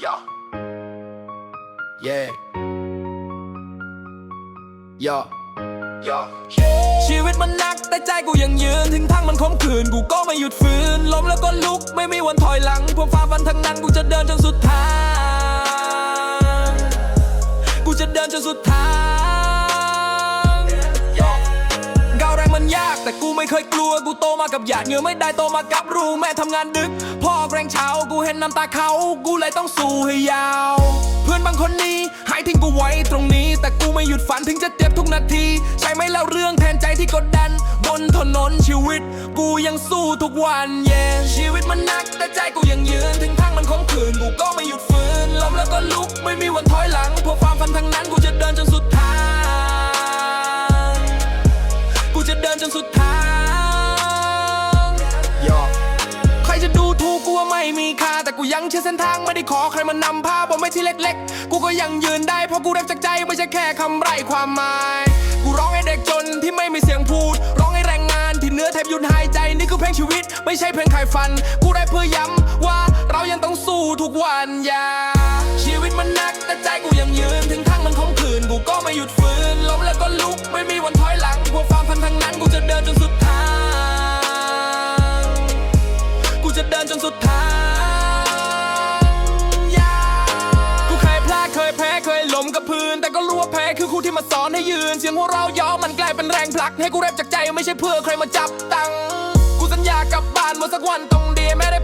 Yo. Yeah. Yo. Yo. ชีวิตมันหนักแต่ใจกูยังยืน ถึงทางมันคมขืน กูก็ไม่หยุดฝืน ล้มแล้วก็ลุก ไม่มีวันถอยหลังผมฝ่าฟันทั้งนั้น กูจะเดินจนสุดทาง กูจะเดินจนสุดทาง มันยาก แต่กูไม่เคยกลัวกูโตมากับหยาดเหงื่อไม่ได้โตมากับรูแม่ทำงานดึก พ่อแรงเช้ากูเห็นน้ำตาเขา กูเลยต้องสู้ให้ยาว เพื่อนบางคนนี้หายทิ้งกูไว้ตรงนี้ แต่กูไม่หยุดฝันถึงจะเจ็บทุกนาที ใช่ไหมแล้วเรื่องแทนใจที่กดดัน บนถนนชีวิต กูยังสู้ทุกวันเย่ชีวิตมันหนักแต่ใจกูยังยืนถึงทางมันคงขืนกูก็ไม่หยุดฝืน ยังเชื่อเส้นทางไม่ได้ขอใครมานำพาบนไม่ที่เล็กๆ กูก็ยังยืนได้เพราะกูแรปจากใจไม่ใช่แค่คำไร้ความหมาย กูร้องให้เด็กจนที่ไม่มีเสียงพูด ร้องให้แรงงานที่เนื้อแทบหยุดหายใจนี่คือเพลงชีวิต ไม่ใช่เพลงขายฟัน กูได้เพื่อย้ำว่าเรายังต้องสู้ทุกวันอย่าชีวิตมันหนักแต่ใจกูยังยืนถึงทางมันคมขืนกูก็ไม่หยุดฝืนล้มแล้วก็ลุกไม่มีวันถอยหลังพวกความพันทั้งนั้นกูจะเดินจนสุดทาง กูจะเดินจนสุดทาง คู่ที่มาสอนให้ยืน เสียงหัวเราย่อมันกลายเป็นแรงผลัก ให้กูแรปจากใจไม่ใช่เพื่อใครมาจับตังค์กูสัญญากับบ้านเมื่อสักวันต้องดีแม่ได้